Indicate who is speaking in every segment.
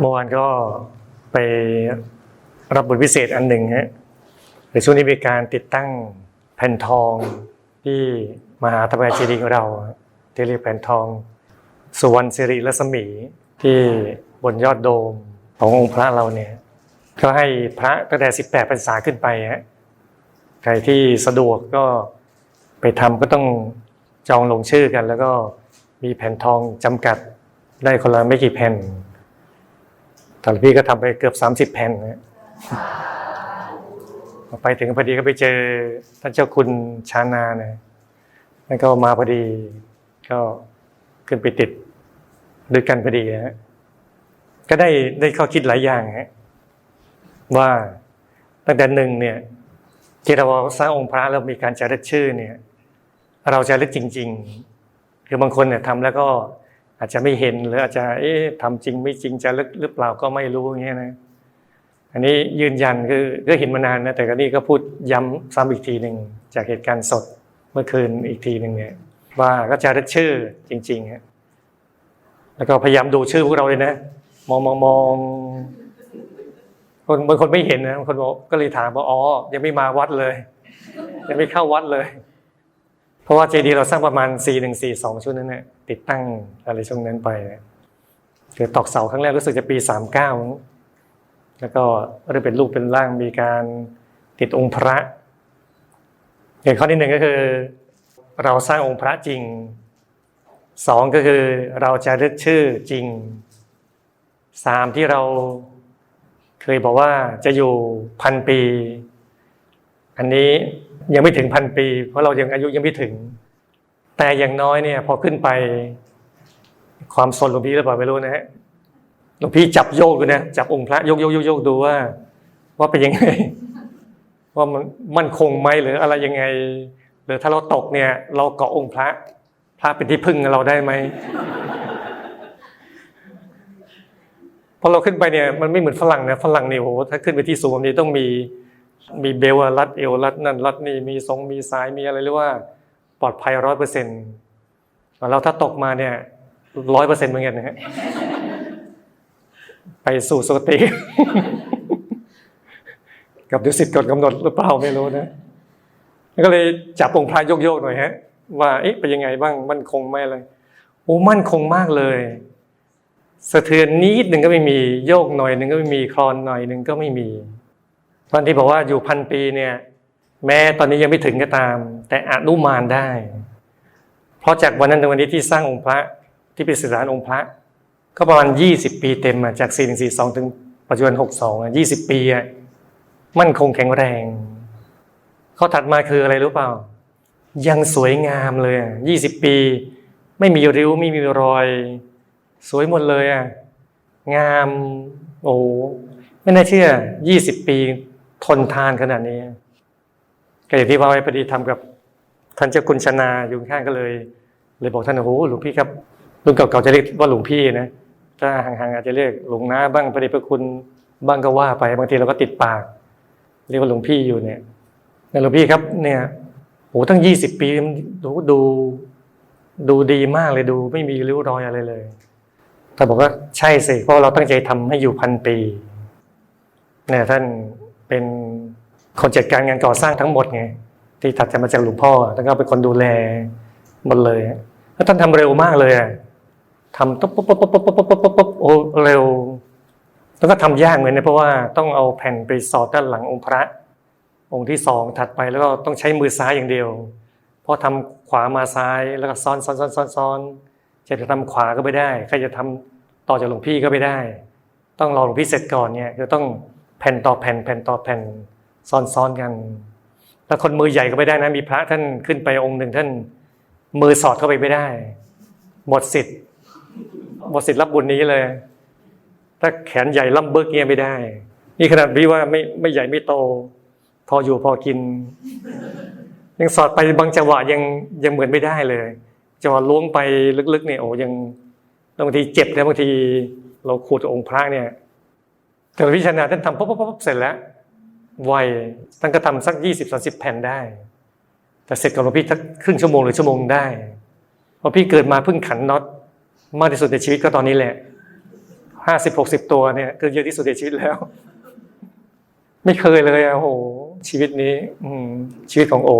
Speaker 1: เมื่อวานก็ไปรับบทพิเศษอันหนึ่งฮะในช่วงนี้มีการติดตั้งแผ่นทองที่มหาธรรมกายเจดีย์ของเราที่เรียกแผ่นทอง สุวรรณสิริรัศมีที่บนยอดโดมขององค์พระเราเนี่ยก็ให้พระตั้งแต่18พรรษาขึ้นไปฮะใครที่สะดวกก็ไปทำก็ต้องจองลงชื่อกัน แล้วก็มีแผ่นทองจำกัดได้คนละไม่กี่แผ่น แต่พี่ก็ทำไปเกือบสามสิบแผ่นนะไปถึงพอดีก็ไปเจอท่านเจ้าคุณชานาเนี่ยนั่นก็มาพอดีก็ขึ้นไปติดด้วยกันพอดีนะฮะก็ได้ได้ข้อคิดหลายอย่างฮะว่าตั้งแต่หนึ่งเนี่ยที่เราสร้างองค์พระแล้วมีการจารึกชื่อเนี่ย เราจะลึกจริง ๆ คือบางคนเนี่ยทำแล้วก็ อาจจะไม่เห็นหรืออาจจะเอ๊ะทำจริงไม่จริงจะลึกหรือเปล่าก็ไม่รู้อย่างเงี้ยนะอันนี้ยืนยันคือก็เห็นมานานนะแต่ก็นี่ก็พูดย้ำซ้ำอีกทีหนึ่งจากเหตุการณ์สดเมื่อคืนอีกทีหนึ่งเนี่ยว่าก็จะรึกชื่อจริงๆฮะแล้วก็พยายามดูชื่อพวกเราเลยนะ มองมองมองคนบางคนไม่เห็นนะบางคนบอกก็เลยถามว่าอ๋อยังไม่มาวัดเลย ยังไม่เข้าวัดเลย เพราะว่าเจดีย์เราสร้างประมาณ 4 1 4 2ช่วงนั้นเนี่ยติดตั้งอะไรช่วงนั้นไปเนี่ยคือตอกเสาครั้งแรกรู้สึกจะปี 39 แล้วก็เริ่มเป็นรูปเป็นร่างมีการติดองค์พระอย่างข้อที่หนึ่งก็คือ เราสร้างองค์พระจริงสองก็คือเราจะเลือกชื่อจริงสามที่เราเคยบอกว่าจะอยู่พันปี อันนี้ ยังไม่ถึงพันปี เพราะเรายังอายุยังไม่ถึง แต่อย่างน้อยเนี่ย พอขึ้นไป ความสนหลวงพี่หรือเปล่าไม่รู้นะฮะหลวงพี่จับโยกดูนะจับองค์พระโยกโยกโยกโยกดูว่า ว่าเป็นยังไง ว่ามันมั่นคงไหมหรืออะไรยังไง หรือถ้าเราตกเนี่ย เราเกาะองค์พระ พระเป็นที่พึ่งเราได้ไหมพอเราขึ้นไปเนี่ยมันไม่เหมือนฝรั่งนะฝรั่งเนี่ยโหถ้าขึ้นไปที่สูงแบบนี้ต้องมี มีเบลรัดเอวรัดนั่นรัดนี่มีทรงมีสายมีอะไรเรียกว่าปลอดภัยร้อยเปอร์เซ็นต์เราถ้าตกมาเนี่ยร้อยเปอร์เซ็นต์เหมือนกันนะฮะไปสู่สุคติ กับดุสิตกฎกำหนดหรือเปล่าไม่รู้นะก็เลยจับองค์พระโยกๆหน่อยฮะ ว่าเอ๊ะเป็นยังไงบ้างมั่นคงไหมอะไรโอ้มั่นคงมากเลยสะเทือนนิดหนึ่งก็ไม่มีโยกหน่อยหนึ่งก็ไม่มีคลอนหน่อยหนึ่งก็ไม่มี ตอนที่บอกว่าอยู่พันปีเนี่ย แม้ตอนนี้ยังไม่ถึงก็ตาม แต่อนุมานได้ เพราะจากวันนั้นถึงวันนี้ที่สร้างองค์พระที่เป็นสืสารองค์พระ ก็ประมาณยี่สิบปีเต็มอะจากสี่หนึ่งสี่สองถึงปัจจุบันหกสองอะยี่สิบปีอะมั่นคงแข็งแรงข้อถัดมาคืออะไรรู้เปล่า ยังสวยงามเลยยี่สิบปี ไม่มีริ้วไม่มีรอย สวยหมดเลยอะงามโอ้ไม่น่าเชื่อยี่สิบปี ทนทานขนาดนี้ก็อย่างที่ว่าไว้พอดีทำกับท่านเจ้าคุณชนาอยู่ข้างก็เลย เลยบอกท่านโอ้โหหลวงพี่ครับรุ่นเก่าๆจะเรียกว่าหลวงพี่นะถ้าห่างๆอาจจะเรียกหลวงน้าบ้างพระเดชพระคุณบ้างก็ว่าไปบางทีเราก็ติดปาก เรียกว่าหลวงพี่อยู่เนี่ยหลวงพี่ครับ เนี่ยโอ้ตั้งยี่สิบปีดูดูดูดีมากเลยดู ไม่มีริ้วรอยอะไรเลยท่บอกว่าใช่สิเพราะเราตั้งใจทำให้อยู่พันปีเนี่ยท่าน เป็นคนจัดการงานก่อสร้างทั้งหมดไงที่ถัดจะมาจากหลวงพ่อท่านก็เป็นคนดูแลหมดเลยแล้วท่านทำเร็วมากเลยทำตุ๊บปุ๊บปุ๊บปุ๊บปุ๊บปุ๊บปุ๊บปุ๊บโอ้เร็ว แล้วก็ทำยากเหมือนนะเพราะว่าต้องเอาแผ่นไปสอดด้านหลังองค์พระ องค์ที่สองถัดไปแล้วก็ต้องใช้มือซ้ายอย่างเดียวเพราะทำขวามาซ้ายแล้วก็ซ้อนซ้อนซ้อนซ้อนซ้อนจะทำขวาก็ไม่ได้ใครจะทำต่อจากหลวงพี่ก็ไม่ได้ ต้องรอหลวงพี่เสร็จก่อนเนี่ยจะต้อง แผ่นต่อแผ่นแผ่นต่อแผ่นซ้อนซ้อนกันแล้วคนมือใหญ่ก็ไม่ได้นะมีพระท่านขึ้นไปองค์หนึ่งท่านมือสอดเข้าไปไม่ได้ หมดสิทธิ์หมดสิทธิ์รับบุญนี้เลย ถ้าแขนใหญ่ล่ำเบิกเงี้ยไม่ได้ นี่ขนาดพี่ว่าไม่ไม่ใหญ่ไม่โต พออยู่พอกิน ยังสอดไปบางจังหวะยังยังเหมือนไม่ได้เลยจังหวะล้วงไปลึกๆเนี่ยโอ้ยังบางทีเจ็บนะบางทีเราขูดองค์พระเนี่ย แต่พิชนาท่านทำปุ๊บปุ๊บปุ๊บเสร็จแล้วไวท่านก็ทำสักยี่สิบสาสิบแผ่นได้ แต่เสร็จกับหลวงพี่สักครึ่งชั่วโมงหรือชั่วโมงได้เพราะพี่เกิดมาเพิ่งขันน็อตมากที่สุดในชีวิตก็ตอนนี้แหละห้าสิบหกสิบตัวเนี่ยคือเยอะที่สุดในชีวิตแล้ว ไม่เคยเลยอะโอ้โหชีวิตนี้ อืชีวิตของโอ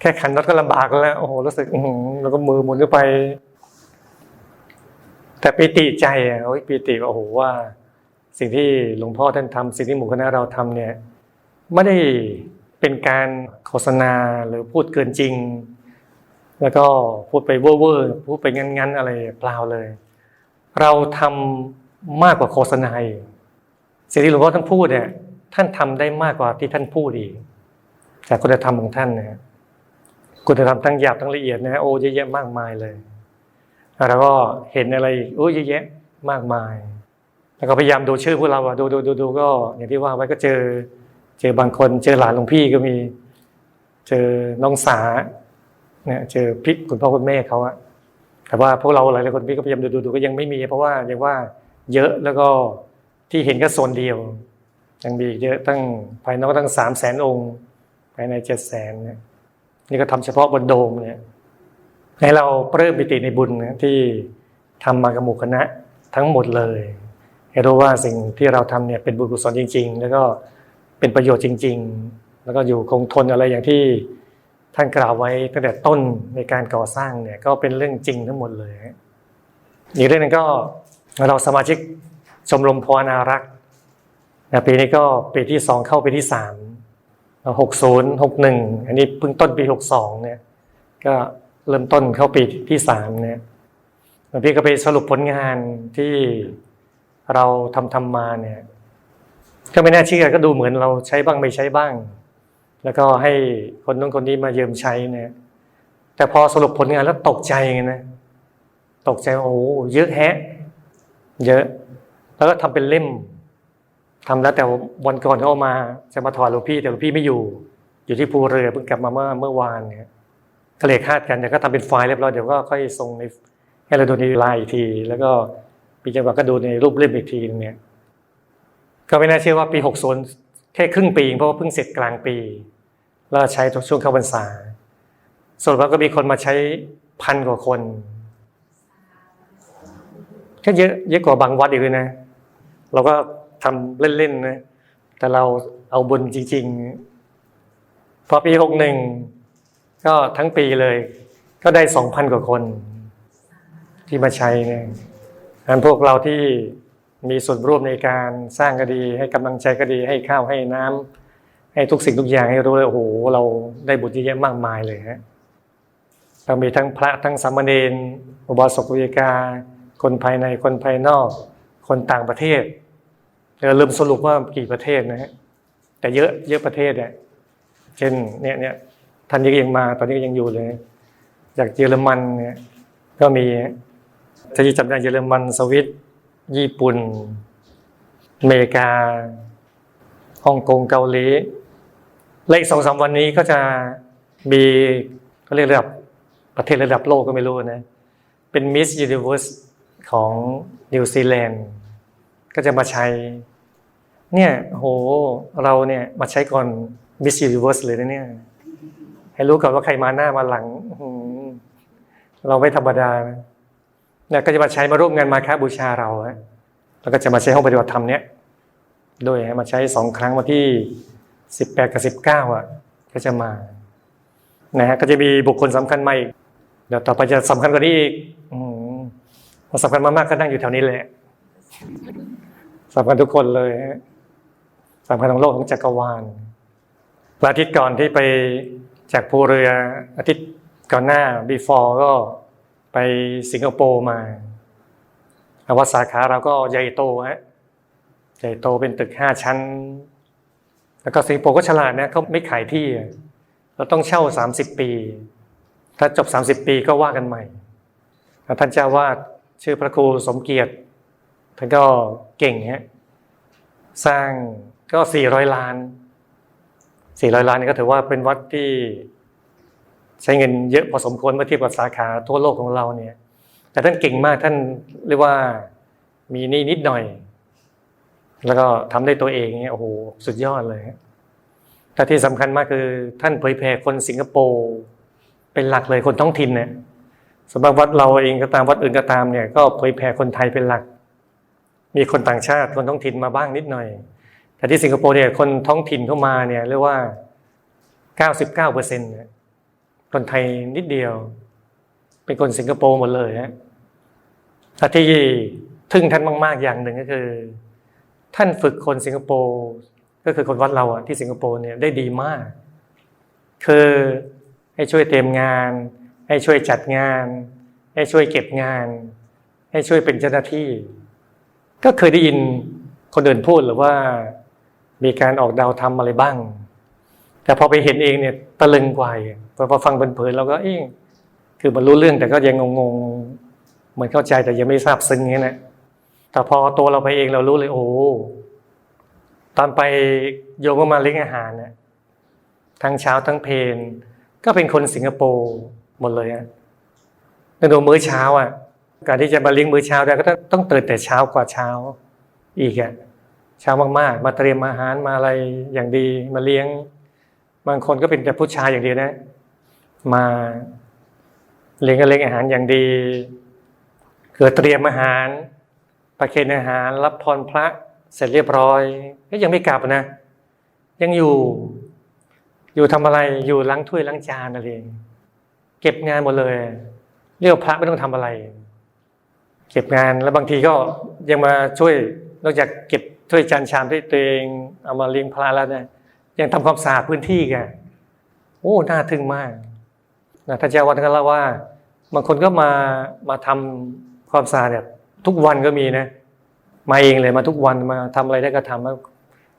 Speaker 1: แค่ขันน็อตก็ลำบากแล้ว โอ้โหรู้สึกแล้วก็มือหมุนไป แต่ปีติใจอะโอ้ยปีติโอ้โหว่า สิ่งที่หลวงพ่อท่านทำสิ่งที่หมู่คณะเราทำเนี่ยไม่ได้เป็นการโฆษณาหรือพูดเกินจริง แล้วก็พูดไปเว่อร์พูดไปงั้นๆอะไรเปล่าเลย เราทำมากกว่าโฆษณาอีกสิ่งที่หลวงพ่อท่านพูดเนี่ยท่านทำได้มากกว่าที่ท่านพูดอีกจากคุณธรรมของท่านนะคุณธรรมทั้งหยาบทั้งละเอียดนะโอ้เยอะแยะมากมายเลย แล้วก็เห็นอะไรอีกโอ้เยอะแยะมากมาย แล้วก็พยายามดูชื่อพวกเราอะดูดูดูดูก็ อย่างที่ว่าไว้ก็เจอ เจอบางคนเจอหลานหลวงพี่ก็มี เจอน้องสาเนี่ยเจอพี่คุณพ่อคุณแม่เขาอะแต่ว่าพวกเราหลายๆคนพี่ก็พยายามดูดูดูก็ยังไม่มี เพราะว่าอยังว่าเยอะแล้วก็ที่เห็นก็โซนเดียวยังมีเยอะตั้งภายนอกตั้งสามแสนองค์ ภายในเจ็ดแสนเนี่ยนี่ก็ทำเฉพาะบนโดมเนี่ย ให้เราเพิ่มปิติในบุญที่ทำมากับหมู่คณะทั้งหมดเลยให้รู้ว่าสิ่งที่เราทำเนี่ยเป็นบุญกุศลจริง ๆ แล้วก็เป็นประโยชน์จริง ๆ แล้วก็อยู่คงทนอะไรอย่างที่ท่านกล่าวไว้ตั้งแต่ต้นในการก่อสร้างเนี่ยก็เป็นเรื่องจริงทั้งหมดเลยอีกเรื่องหนึงก็เราสมาชิกชมรมพรนารักษ์ปีนี้ก็ปีที่สองเข้าปีที่สามหกศูนย์หกหนึ่งอันนี้เพิ่งต้นปีหกสองเนี่ยก็ เริ่มต้นเข้าปีที่สามเนี่ยหลวงพี่ก็ไปสรุปผลงานที่เราทำทำมาเนี่ยก็ไม่น่าเชื่อก็ดูเหมือนเราใช้บ้างไม่ใช้บ้าง แล้วก็ให้คนนู้นคนนี้มาเยืมใช้เนี่ยแต่พอสรุปผลงานแล้วตกใจไงนะตกใจโอ้โหเยอะแฮะ เยอะ แล้วก็ทำเป็นเล่มทำแล้วแต่วันก่อนเขาเอามาจะมาถอดหลวงพี่แต่หลวงพี่ไม่อยู่ อยู่ที่ภูเรือเพิ่งกลับมาเมื่อเมื่อวานเนี่ย ก็เลยคาดกันเดี๋ยวก็ทำเป็นไฟล์เรียบร้อยเดี๋ยวก็ค่อยส่งในให้เราดูในไลน์อีกที แล้วก็ปีจังหวะก็ดูในรูปเล่มอีกทีนึงเนี่ยก็ไม่น่าเชื่อว่าปี60แค่ครึ่งปีเองเพราะว่าเพิ่งเสร็จกลางปีแล้วใช้ช่วงเข้าพรรษาส่วนมากก็มีคนมาใช้พันกว่าคนก็เยอะเยอะกว่าบางวัดอีกเลยนะ เราก็ทำเล่นๆนะแต่เราเอาบุญจริงๆพอปี61ก็็ทั้งปีเลย ก็ได้2,000กว่าคนที่มาใช้เนี่ยอันพวกเราที่มีส่วนร่วมในการสร้างกดี ให้กำลังใจกดีให้ข้าวให้น้ำให้ทุกสิ่งทุกอย่างให้รู้เลยโอ้โหเราได้บุญเยอะมากมายเลยฮะเรามีทั้งพระทั้งสามเณรอุบาสกอุบาสิกา คนภายในคนภายนอก คนต่างประเทศเราเริ่มสรุปว่ากี่ประเทศนะฮะแต่เยอะเยอะประเทศเนี่ยเช่นเนี่ยเนี่ย ท่านยังมา ตอนนี้ก็ยังอยู่เลย จากเยอรมันเนี่ยก็มีถ้าที่จำได้เยอรมันสวิตญี่ปุ่นอเมริกาฮ่องกงเกาหลีและอีกสองสามวันนี้ก็จะมีเขาเรียกระดับประเทศระดับโลกก็ไม่รู้นะเป็นมิส s u นิเว r ร์สของนิวซีแลนด์ก็จะมาใช้ เนี่ยโหเราเนี่ยมาใช้ก่อนมิส s u นิเว r ร์สเลยนะเนี่ย ให้รู้ก่อนว่าใครมาหน้ามาหลังเราไม่ธรรมดานะเนี่ยก็จะมาใช้มาร่วมงานมาค้าบูชาเราฮะแล้วก็จะมาใช้ห้องปฏิบัติธรรมเนี้ยด้วยมาใช้สองครั้งวันที่สิบแปดกับสิบเก้าอะ ก็จะมานะฮะก็จะมีบุคคลสำคัญมาอีกเดี๋ยวต่อไปจะสำคัญกว่านี้อีกอืมพอสำคัญมากๆก็นั่งอยู่แถวนี้แหละสำคัญทุกคนเลยฮะสำคัญของโลกของจักรวาลวันอาทิตย์ก่อนที่ไป จากภูเรืออาทิตย์ก่อนหน้า before ก็ไปสิงคโปร์มาอาวัดสาขาเราก็ใหญ่โตฮะใหญ่โตเป็นตึกห้าชั้น แล้วก็สิงคโปร์ก็ฉลาดนะเขาไม่ขายที่ เราต้องเช่าสามสิบปี ถ้าจบสามสิบปีก็ว่ากันใหม่ ท่านเจ้าวาดชื่อพระครูสมเกียรติท่านก็เก่งฮะสร้างก็สี่ร้อยล้าน สี่ร้อยล้านนี่ก็ถือว่าเป็นวัดที่ใช้เงินเยอะพอสมควรเมื่อเทียบกับสาขาทั่วโลกของเราเนี่ย แต่ท่านเก่งมากท่านเรียกว่ามีนี่นิดหน่อย แล้วก็ทำได้ตัวเองเนี่ยโอ้โหสุดยอดเลยแต่ที่สำคัญมากคือ ท่านเผยแผ่คนสิงคโปร์เป็นหลักเลยคนท้องถิ่นเนี่ยสำหรับวัดเราเองก็ตามวัดอื่นก็ตามเนี่ย ก็เผยแผ่คนไทยเป็นหลัก มีคนต่างชาติคนท้องถิ่นมาบ้างนิดหน่อย แต่ที่สิงคโปร์เนี่ยคนท้องถิ่นเข้ามาเนี่ยเรียกว่า 99เปอร์เซ็นต์คนไทยนิดเดียว เป็นคนสิงคโปร์หมดเลยฮะแต่ที่ทึ่งท่านมาก ๆ อย่างหนึ่งก็คือ ท่านฝึกคนสิงคโปร์ก็คือคนวัดเราอะที่สิงคโปร์เนี่ยได้ดีมาก คือให้ช่วยเตรียมงาน ให้ช่วยจัดงาน ให้ช่วยเก็บงาน ให้ช่วยเป็นเจ้าหน้าที่ ก็เคยได้ยินคนอื่นพูดหรือว่า มีการออกดาวทำอะไรบ้าง แต่พอไปเห็นเองเนี่ยตะลึงกว่าพอฟังเผินๆเราก็เอ๊ะคือมันรู้เรื่องแต่ก็ยังงงๆเหมือนเข้าใจแต่ยังไม่ทราบซึ้งอย่างนี้นะแต่พอตัวเราไปเองเรารู้เลย โอ้ตอนไปโยมก็มาเลี้ยงอาหารเนี่ยทั้งเช้าทั้งเพนก็เป็นคนสิงคโปร์หมดเลยอะตั้งแต่มื้อเช้าอะ การที่จะมาเลี้ยงมื้อเช้าได้ก็ต้องต้องตื่นแต่เช้ากว่าเช้า อีกอะ เช้ามากๆ มาเตรียมอาหารมาอะไรอย่างดี มาเลี้ยง บางคนก็เป็นแต่ผู้ชายอย่างเดียวนะ มาเลี้ยงก็เลี้ยงอาหารอย่างดีเกิดเตรียมอาหาร ประเคนอาหาร รับพรพระเสร็จเรียบร้อยก็ยังไม่กลับนะ ยังอยู่ อยู่ทำอะไรอยู่ล้างถ้วยล้างจานอะไรเก็บงานหมดเลย เรียกพระไม่ต้องทำอะไร เก็บงานแล้วบางทีก็ยังมาช่วยนอกจากเก็บ ถ้วยจานชามที่ตัวเองเอามาเลี้ยงพระแล้วเนี่ยยังทำความสะอาดพื้นที่กันโอ้น่าทึ่งมากนะท่านเจ้าวัดก็เล่าว่าบางคนก็มามาทำความสะอาดเนี่ยทุกวันก็มีนะ มาเองเลยมาทุกวันมาทำอะไรได้ก็ทำแล้ว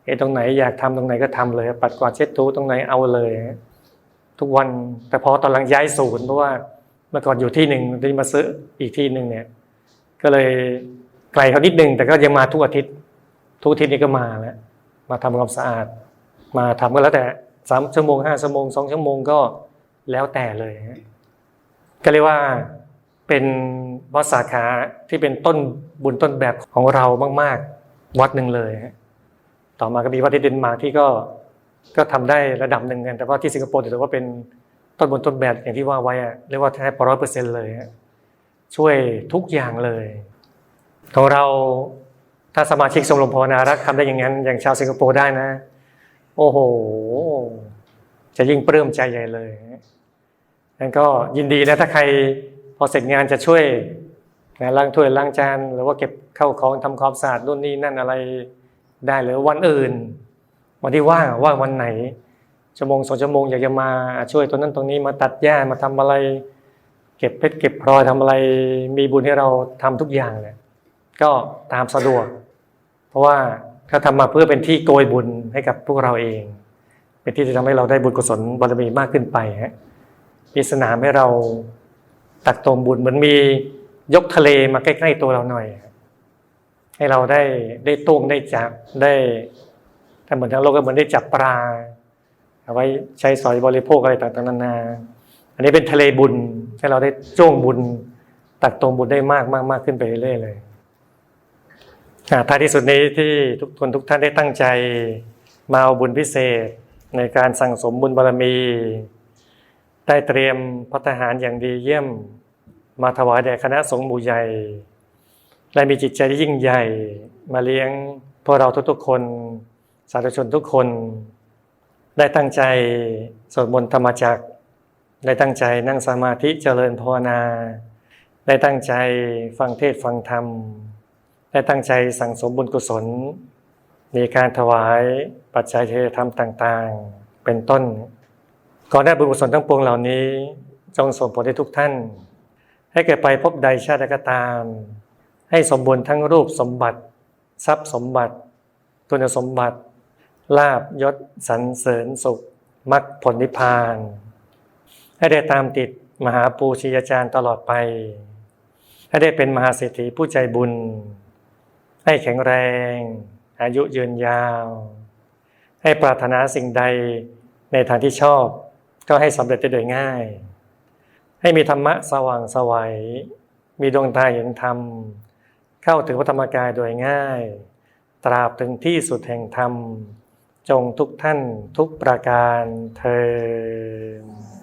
Speaker 1: เอตรงไหนอยากทำตรงไหนก็ทำเลย ปัดกวาดเช็ดถูตรงไหนเอาเลย ทุกวันแต่พอตอนหลังย้ายศูนย์เพราะว่าเมื่อก่อนอยู่ที่หนึ่งที่มาซื้ออีกที่หนึ่งเนี่ย ก็เลยไกลเขานิดนึงแต่ก็ยังมาทุกอาทิตย์ ทุกอาทิตย์นี้ก็มาแล้วมาทำความสะอาด มาทำก็แล้วแต่สามชั่วโมงห้าชั่วโมงสองชั่วโมงก็แล้วแต่เลยฮะก็เรียกว่าเป็นวัดสาขาที่เป็นต้นบุญต้นแบบของเรามาก ๆ วัดหนึ่งเลยฮะต่อมาก็มีวัดที่เดนมาร์กที่ก็ก็ทำได้ระดับหนึ่งกันแต่ว่าที่สิงคโปร์ถือว่าเป็นต้นบุญต้นแบบอย่างที่ว่าไว้อะเรียกว่าแทบร้อยเปอร์เซ็นต์เลยฮะช่วยทุกอย่างเลย ของเรา ถ้าสมาชิกชมรมภาวนารักทำได้อย่างนั้น อย่างชาวสิงคโปร์ได้นะ โอ้โห จะยิ่งปลื้มใจใหญ่เลยงั้นก็ยินดีนะถ้าใครพอเสร็จงานจะช่วยนะล้างถ้วยล้างจานหรือว่าเก็บเข้าของทำความสะอาดนู่นนี่นั่นอะไรได้หรือวันอื่น วันที่ว่างว่างวันไหนชั่วโมงสองชั่วโมงอยากจะมาช่วยตรงนั้นตรงนี้มาตัดหญ้ามาทำอะไร เก็บเพชรเก็บพลอยทำอะไร มีบุญให้เราทำทุกอย่างเนี่ยก็ตามสะดวก เพราะว่าเขาทำมาเพื่อเป็นที่โกยบุญให้กับพวกเราเอง เป็นที่จะทำให้เราได้บุญกุศลบารมีมากขึ้นไปฮะมีสนามให้เราตักตมบุญเหมือนมียกทะเลมาใกล้ๆตัวเราหน่อย ให้เราได้ได้ตุ้งได้จับได้ถ้าเหมือนทางโลกก็เหมือนได้จับปลาเอาไว้ใช้สอยบริโภคอะไรต่างๆนานา อันนี้เป็นทะเลบุญให้เราได้จ้วงบุญตักตรงบุญได้มากมากมากขึ้นไปเรื่อยๆเลย ท้ายที่สุดนี้ที่ทุกคนทุกท่านได้ตั้งใจมาเอาบุญพิเศษ ในการสั่งสมบุญบารมี ได้เตรียมพัฒหารอย่างดีเยี่ยม มาถวายแด่คณะสงฆ์หมู่ใหญ่ และมีจิตใจที่ยิ่งใหญ่ มาเลี้ยงพวกเราทุกๆคน สาธุชนทุกคน ได้ตั้งใจสวดมนต์ธรรมจักร ได้ตั้งใจนั่งสมาธิเจริญภาวนา ได้ตั้งใจฟังเทศน์ฟังธรรม ได้ตั้งใจสั่งสมบุญกุศล มีการถวายปัจจัยเทธรรมต่างๆ เป็นต้นก่อนได้บุญกุศลทั้งปวงเหล่านี้ จงส่งผลให้ทุกท่าน ให้เกิดไปพบใดชาติใดก็ตาม ให้สมบูรณ์ทั้งรูปสมบัติ ทรัพย์สมบัติคุณสมบัติ ลาบยศสรรเสริญสุขมรรคผลนิพพาน ให้ได้ตามติดมหาปูชนียาจารย์ตลอดไป ให้ได้เป็นมหาเศรษฐีผู้ใจบุญ ให้แข็งแรง อายุยืนยาว ให้ปรารถนาสิ่งใดในทางที่ชอบ ก็ให้สำเร็จได้โดยง่าย ให้มีธรรมะสว่างสวัย มีดวงตาเห็นธรรม เข้าถึงพระธรรมกายโดยง่าย ตราบถึงที่สุดแห่งธรรม จงทุกท่านทุกประการเทอ